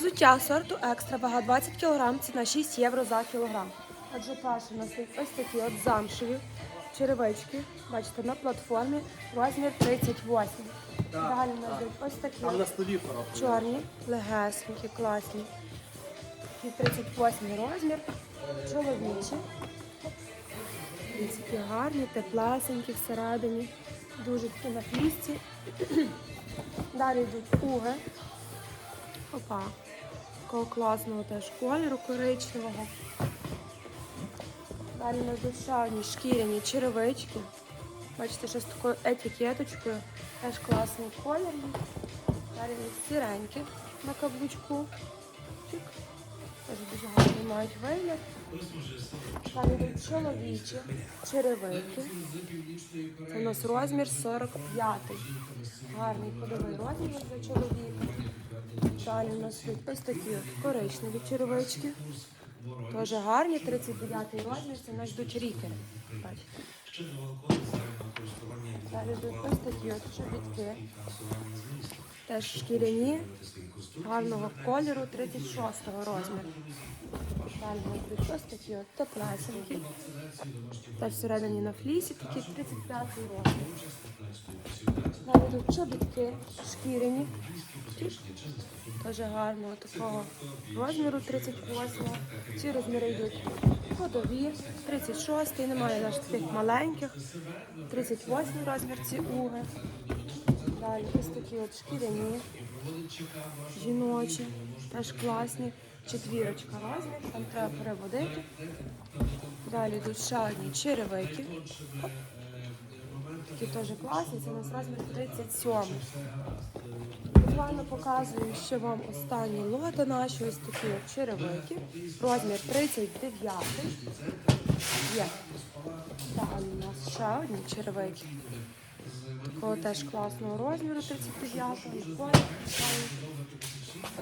Взуття сорту екстра, вага 20 кг, ціна 6 євро за кілограм. Отже, перший у нас ось такі от замшеві черевички. Бачите, на платформі розмір 38. Далі у нас ось такі от чорні, легесенькі, класні. Такі 38 розмір, чоловічі. Такі гарні, теплесенькі всередині. Дуже такі на флісці. Далі йдуть уги. Опа. Такого класного теж кольору коричневого. Далі йдуть шкіряні черевички. Бачите, що з такою етикеточкою. Теж класний колір. Далі сіренькі на каблучку. Чик. Теж дуже гарний мають вигляд. Далі чоловічі черевики. Це у нас розмір 45. Гарний ходовий розмір для чоловіка. Далі у нас тут ось такі коричневі черевички. Теж гарні, 39 розмір, це ждуть рікери. Бачите. Далі йдуть ось такі от чобітки. Теж шкіряні, гарного кольору, 36-го розміру. Далі йдуть ось такі от теплесенькі. Теж всередині на флісі, такі 35-й розмір. Далі тут чобітки шкіряні. Теж гарного такого розміру 38-го. Ці розміри йдуть ходові, 36-й, немає навіть таких маленьких, 38 розмір ці уги. Далі ось такі от шкіряні, жіночі, теж класні. Четвірочка розмір, там треба переводити. Далі йдуть ще одні черевики. Такі теж класні, це у нас розмір 37. Буквально показую, що вам останні лоти наші ось такі черевики. Розмір 39. Є. Далі у нас ще одні черевики. Такого теж класного розміру 39-го.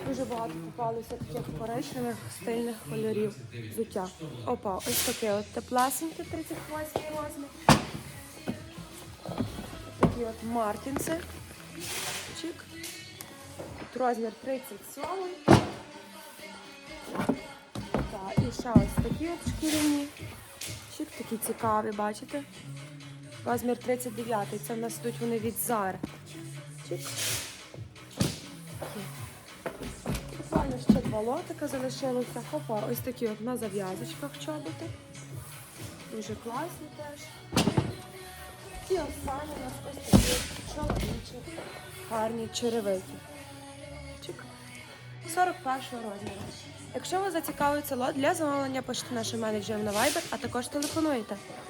Дуже багато попалося таких коричневих стильних кольорів взуття. Опа, ось таке от теплесеньке 38 розмір. Такі от мартінси. Чик. Тут розмір 37. Так, і ще ось такі от шкіряні. Чик такі цікаві, бачите? Розмір 39. Це в нас йдуть вони від Зари. Чик. Буквально ще два лотика залишилося. Хопа, ось такі от на зав'язочках чоботи. Дуже класні теж. І останні у нас ось такі чоловічі гарні черевики. Чик. 41 розміру. Якщо вас зацікавить село, для замовлення, пишіть нашим менеджерам на Viber, а також телефонуйте